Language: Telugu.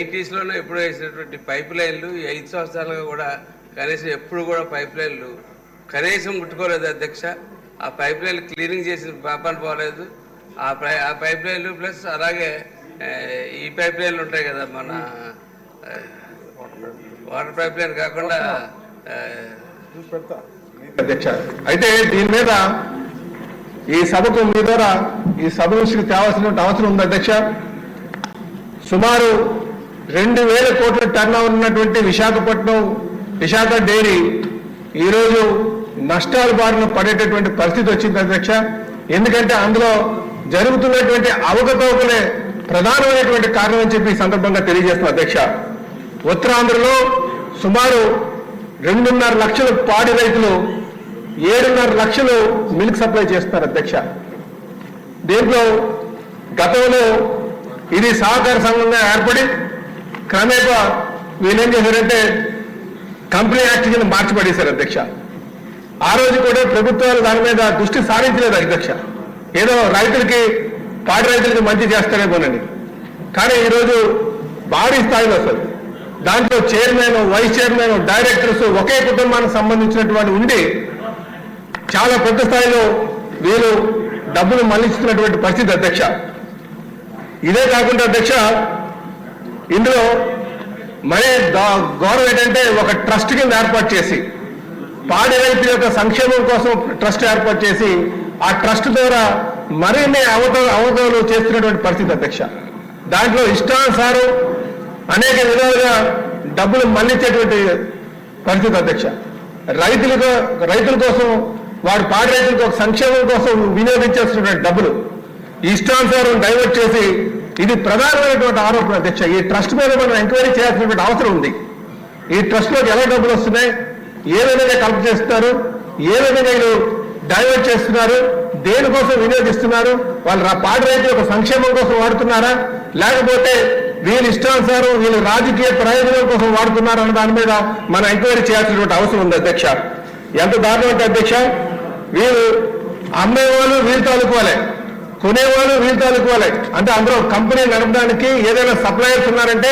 ఎయిటీస్లోనే ఎప్పుడు వేసినటువంటి పైప్ లైన్లు ఈ ఐదు సంవత్సరాలుగా కూడా కనీసం ఎప్పుడు కూడా పైప్ లైన్లు కనీసం ముట్టుకోలేదు అధ్యక్ష. ఆ పైప్ లైన్లు క్లీనింగ్ చేసిన పాపాలు పోలేదు. ఆ పై ఆ పైప్ లైన్లు ప్లస్ అలాగే ఈ పైప్ లైన్లు ఉంటాయి కదా మన వాటర్ పైప్ లైన్ కాకుండా అధ్యక్ష అయితే దీని మీద ఈ సభకు మీ ద్వారా ఈ సభ దృష్టికి తేవాల్సిన అవసరం ఉంది అధ్యక్ష. సుమారు రెండు వేల కోట్ల టర్న్ ఉన్నటువంటి విశాఖపట్నం విశాఖ డైరీ ఈరోజు నష్టాల బారిన పడేటటువంటి పరిస్థితి వచ్చింది అధ్యక్ష. ఎందుకంటే అందులో జరుగుతున్నటువంటి అవకతవకలే ప్రధానమైనటువంటి కారణం అని చెప్పి సందర్భంగా తెలియజేస్తున్న అధ్యక్ష. ఉత్తరాంధ్రలో సుమారు రెండున్నర లక్షల పాడి రైతులు ఏడున్నర లక్షలు మిల్క్ సప్లై చేస్తున్నారు అధ్యక్ష. దీంట్లో గతంలో ఇది సహకార సంఘంగా ఏర్పడి క్రమేపా వీళ్ళేం ఏం చేశారంటే కంపెనీ యాక్ట్ కింద మార్చిపడేశారు అధ్యక్ష. ఆ రోజు కూడా ప్రభుత్వాలు దాని మీద దృష్టి సారించలేదు అధ్యక్ష. ఏదో రైతులకి పాడి రైతులకి మంచి చేస్తారేమోనని కానీ ఈరోజు భారీ స్థాయిలో వస్తుంది దాంట్లో చైర్మన్ వైస్ చైర్మన్ డైరెక్టర్స్ ఒకే కుటుంబానికి సంబంధించినటువంటి ఉండి చాలా పెద్ద స్థాయిలో వీళ్ళు డబ్బులు మళ్ళిస్తున్నటువంటి పరిస్థితి అధ్యక్ష. ఇదే కాకుండా అధ్యక్ష ఇందులో మరీ గౌరవం ఏంటంటే ఒక ట్రస్ట్ కింద ఏర్పాటు చేసి పాడి రైతుల యొక్క సంక్షేమం కోసం ట్రస్ట్ ఏర్పాటు చేసి ఆ ట్రస్ట్ ద్వారా మరిన్ని అవత అవతలు చేస్తున్నటువంటి పరిస్థితి అధ్యక్ష. దాంట్లో ఇష్టానుసారం అనేక విధాలుగా డబ్బులు మళ్ళించేటువంటి పరిస్థితి అధ్యక్ష. రైతులకు రైతుల కోసం వారి పాడి రైతులకు ఒక సంక్షేమం కోసం వినియోగించాల్సినటువంటి డబ్బులు ఇష్టానుసారం డైవర్ట్ చేసి ఇది ప్రధానమైనటువంటి ఆరోపణ అధ్యక్ష. ఈ ట్రస్ట్ మీద మనం ఎంక్వైరీ చేయాల్సినటువంటి అవసరం ఉంది. ఈ ట్రస్ట్లోకి ఎలా డబ్బులు వస్తున్నాయి? ఏ విధంగా కలెక్ట్ చేస్తున్నారు? ఏ విధంగా వీళ్ళు డైవర్ట్ చేస్తున్నారు? దేనికోసం వినియోగిస్తున్నారు? వాళ్ళు రా- పాడి రైతు ఒక సంక్షేమం కోసం వాడుతున్నారా? లేకపోతే వీళ్ళు ఇష్టానుసారం వీళ్ళు రాజకీయ ప్రయోజనం కోసం వాడుతున్నారు అన్న దాని మీద మనం ఎంక్వైరీ చేయాల్సినటువంటి అవసరం ఉంది అధ్యక్ష. ఎంత దారుణం అంటే అధ్యక్ష వీళ్ళు అమ్మేవాళ్ళు వీళ్ళు తాలూకోలే కొనేవాళ్ళు వీళ్ళు. అనుకోవాలి అంటే అందులో కంపెనీ నడపడానికి ఏదైనా సప్లయర్స్ ఉన్నారంటే